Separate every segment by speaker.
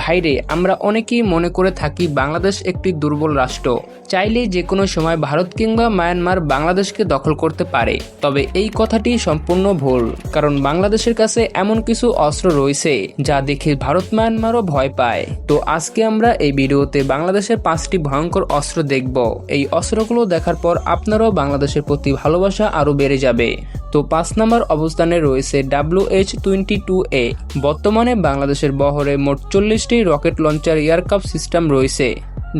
Speaker 1: ভাইরে, আমরা অনেকেই মনে করে থাকি বাংলাদেশ একটি দুর্বল রাষ্ট্র। চাইলে যে কোনো সময় ভারত কিংবা মায়ানমার বাংলাদেশকে দখল করতে পারে। তবে এই কথাটি সম্পূর্ণ ভুল, কারণ বাংলাদেশের কাছে এমন কিছু অস্ত্র রয়েছে যা দেখে ভারত মায়ানমারও ভয় পায়। তো আজকে আমরা এই ভিডিওতে বাংলাদেশের পাঁচটি ভয়ঙ্কর অস্ত্র দেখব। এই অস্ত্রগুলো দেখার পর আপনারাও বাংলাদেশের প্রতি ভালোবাসা আরও বেড়ে যাবে। তো পাঁচ নম্বর অবস্থানে রয়েছে W H twenty two A বর্তমানে বাংলাদেশের বহরে মোট চল্লিশটি রকেট লঞ্চার এয়ারক্রাফট সিস্টেম রয়েছে।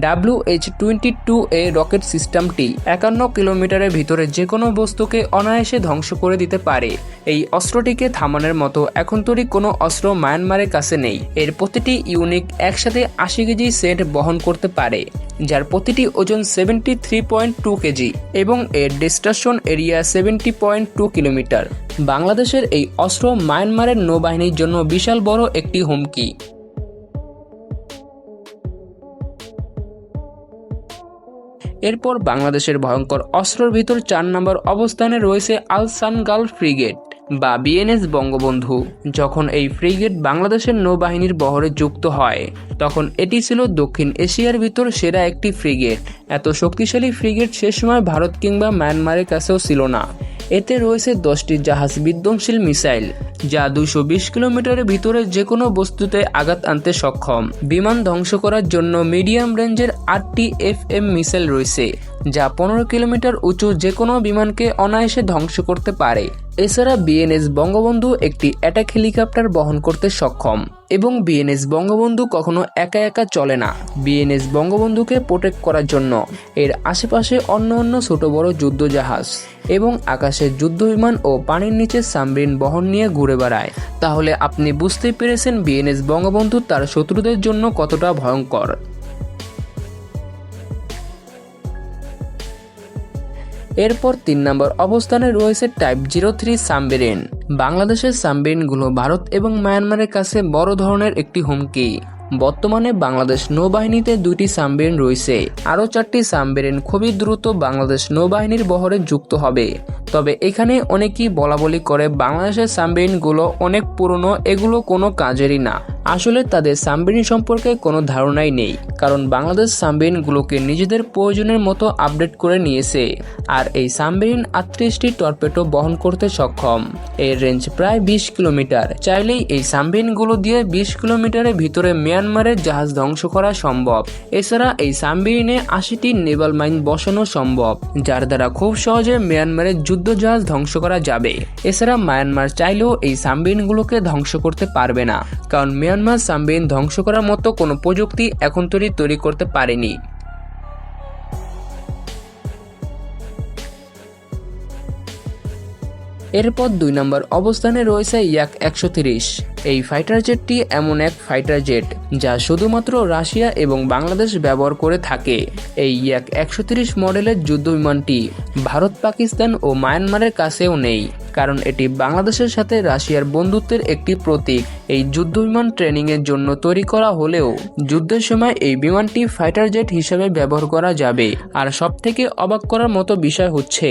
Speaker 1: W H twenty two A rocket সিস্টেমটি একান্ন কিলোমিটারের ভিতরে যে কোনো বস্তুকে অনায়াসে ধ্বংস করে দিতে পারে। এই অস্ত্রটিকে থামানোর মতো এখন তৈরি কোনো অস্ত্র মায়ানমারের কাছে নেই। এর প্রতিটি ইউনিক একসাথে আশি কেজি সেট বহন করতে পারে। যার প্রতিটি ওজন seventy three point two KG এবং এর destruction area seventy point two kilometre বাংলাদেশের এই অস্ত্র মায়ানমারের নৌবাহিনীর জন্য বিশাল বড় একটি হুমকি। এরপর বাংলাদেশের ভয়ঙ্কর অস্ত্রের ভিতর চার নম্বর অবস্থানে রয়েছে আলসান আলসানগাল ফ্রিগেট। বা বিএনএস বঙ্গবন্ধু যখন এই ফ্রিগেট বাংলাদেশের নৌবাহিনীর বহরে যুক্ত হয়, তখন এটি ছিল দক্ষিণ এশিয়ার ভিতর সেরা একটি ফ্রিগেট। এত শক্তিশালী ফ্রিগেট সে সময় ভারত কিংবা মায়ানমারের কাছেও ছিল না। এতে রয়েছে দশটি জাহাজ বিধ্বংসী মিসাইল, যা দুশো বিশ কিলোমিটারের ভিতরে যে কোনো বস্তুতে আঘাত আনতে সক্ষম। বিমান ধ্বংস করার জন্য মিডিয়াম রেঞ্জের আটটি এফ এম মিসাইল রয়েছে। যা পনেরো কিলোমিটার উঁচু যে কোনো বিমানকে অনায়াসে ধ্বংস করতে পারে। এছাড়া বিএনএস বঙ্গবন্ধু একটি অ্যাটাক হেলিকপ্টার বহন করতে সক্ষম এবং বিএনএস বঙ্গবন্ধু কখনো একা একা চলে না। বিএনএস বঙ্গবন্ধুকে প্রোটেক্ট করার জন্য এর আশেপাশে অন্য অন্য ছোট বড় যুদ্ধ জাহাজ এবং আকাশের যুদ্ধ বিমান ও পানির নিচে সামরিন বহন নিয়ে ঘুরে বেড়ায়। তাহলে আপনি বুঝতেই পেরেছেন বিএনএস বঙ্গবন্ধু তার শত্রুদের জন্য কতটা ভয়ঙ্কর। এরপর তিন নম্বর অবস্থানে রয়েছে টাইপ জিরো থ্রি সাম্বেরিন বাংলাদেশের সাবমেরিনগুলো ভারত এবং মায়ানমারের কাছে বড় ধরনের একটি হুমকি। বর্তমানে বাংলাদেশ নৌবাহিনীতে দুটি সাবমেরিন রয়েছে। আরও চারটি সাবমেরিন খুবই দ্রুত বাংলাদেশ নৌবাহিনীর বহরে যুক্ত হবে। তবে এখানে অনেকেই বলা বলি করে বাংলাদেশের সাবমেরিনগুলো অনেক পুরনো, এগুলো কোনো কাজেরই না। আসলে তাদের সাবমেরিন সম্পর্কে কোনো ধারণাই নেই, কারণ বাংলাদেশ সাবমেরিনগুলোকে নিজেদের প্রয়োজনের মতো আপডেট করে নিয়েছে। আর এই সাবমেরিন আটত্রিশটি টর্পেটো বহন করতে সক্ষম। এর রেঞ্জ প্রায় বিশ কিলোমিটার। চাইলেই এই সাবমেরিনগুলো দিয়ে বিশ কিলোমিটারের ভিতরে মিয়ানমারের জাহাজ ধ্বংস করা সম্ভব। এছাড়া এই সাবমেরিনে আশিটি নেভাল মাইন বসানো সম্ভব, যার দ্বারা খুব সহজে মিয়ানমারের যুদ্ধ জাহাজ ধ্বংস করা যাবে। এছাড়া মায়ানমার চাইলেও এই সাবমেরিনগুলোকে ধ্বংস করতে পারবে না। কারণ মিয়ানমার সাবমেরিন ধ্বংস করার মতো কোনো প্রযুক্তি এখন তৈরি তৈরি করতে পারেনি। এরপর দুই নম্বর অবস্থানে রয়েছে ইয়াক একশো তিরিশ। এই ফাইটার জেটটি এমন এক ফাইটার জেট যা শুধুমাত্র রাশিয়া এবং বাংলাদেশ ব্যবহার করে থাকে। এই এক একশো তিরিশ মডেলের যুদ্ধ বিমানটি ভারত, পাকিস্তান ও মায়ানমারের কাছেও নেই, কারণ এটি বাংলাদেশের সাথে রাশিয়ার বন্ধুত্বের একটি প্রতীক। এই যুদ্ধ বিমান ট্রেনিং এর জন্য তৈরি করা হলেও যুদ্ধের সময় এই বিমানটি ফাইটার জেট হিসেবে ব্যবহার করা যাবে। আর সব থেকে অবাক করার মতো বিষয় হচ্ছে,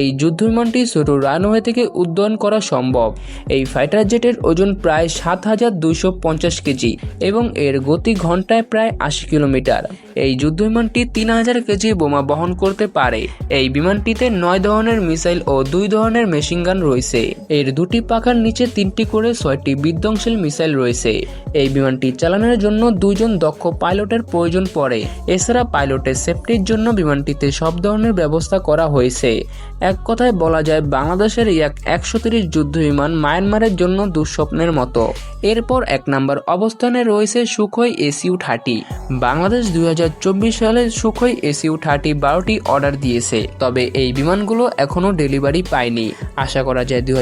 Speaker 1: এই যুদ্ধ বিমানটি ছোট রানওয়ে থেকে উদ্যয়ন করা সম্ভব। এই ফাইটার জেটের ওজন প্রায় সাত হাজার দুইশো পঞ্চাশ কেজি এবং এর গতি ঘন্টায় প্রায় আশি কিলোমিটার। এই যুদ্ধ বিমানটি তিন হাজার কেজি বোমা বহন করতে পারে। এই বিমানটিতে নয় ধরনের মিসাইল ও দুই ধরনের মেশিনগান রয়েছে। এর দুটি পাখার নিচে তিনটি করে ছয়টি বিধ্বংসী মিসাইল রয়েছে। এই বিমানটি চালানোর জন্য দুইজন দক্ষ পাইলটের প্রয়োজন পড়ে। এছাড়া পাইলটের সেফটির জন্য বিমানটিতে সব ধরনের ব্যবস্থা করা হয়েছে। এক কথায় বলা যায়, বাংলাদেশের এক একশো তিরিশ যুদ্ধ বিমান মায়ানমারের জন্য দুঃস্বপ্নের মতো। এরপর এক নম্বর অবস্থানে রয়েছে সুখই এসিউ থার্টি। বাংলাদেশ দুই সালে সুখই এসইউ থার্টি বারোটি অর্ডার দিয়েছে, তবে এই বিমানগুলো এখনও ডেলিভারি পায়নি। আশা করা যায় দুই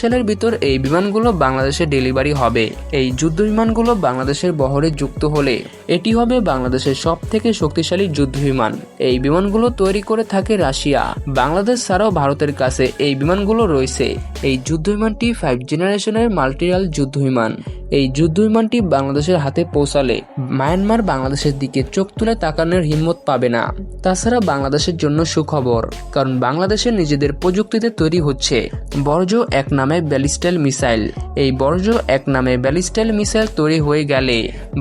Speaker 1: সালের ভিতর এই বিমানগুলো বাংলাদেশে ডেলিভারি হবে। এই যুদ্ধ বিমানগুলো বাংলাদেশের বহরে যুক্ত হলে এটি হবে বাংলাদেশের সব থেকে শক্তিশালী যুদ্ধ বিমান। এই বিমানগুলো তৈরি করে থাকে রাশিয়া। বাংলাদেশ ছাড়াও ভারতের কাছে এই বিমানগুলো রয়েছে। এই যুদ্ধ বিমানটি ফাইভ জেনারেশনের মাল্টিরাল যুদ্ধ বিমান এই যুদ্ধ বিমানটি বাংলাদেশের হাতে পৌঁছালে মায়ানমার বাংলাদেশের দিকে চোখ তুলে তাকানোর হিম্মত পাবে না। তাছাড়া বাংলাদেশের জন্য সুখবর, কারণ বাংলাদেশের নিজেদের প্রযুক্তিতে তৈরি হচ্ছে বর্জ্য এক নামে ব্যালিস্টাইল মিসাইল। এই বর্জ্য এক নামে ব্যালিস্টাইল মিসাইল তৈরি হয়ে গেলে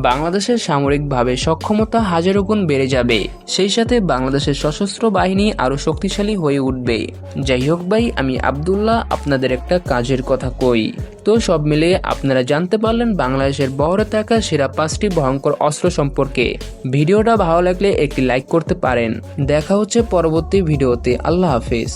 Speaker 1: বাংলাদেশের সামরিকভাবে সক্ষমতা হাজারো গুণ বেড়ে যাবে। সেই সাথে বাংলাদেশের সশস্ত্র বাহিনী আরও শক্তিশালী হয়ে উঠবে। যাই হোক ভাই, আমি আবদুল্লাহ, আপনাদের একটা কাজের কথা কই। তো সব মিলে আপনারা জানতে পারলেন বাংলাদেশের বহরে থাকা সেরা পাঁচটি ভয়ঙ্কর অস্ত্র সম্পর্কে। ভিডিওটা ভালো লাগলে একটি লাইক করতে পারেন। দেখা হচ্ছে পরবর্তী ভিডিওতে। আল্লাহ হাফিজ।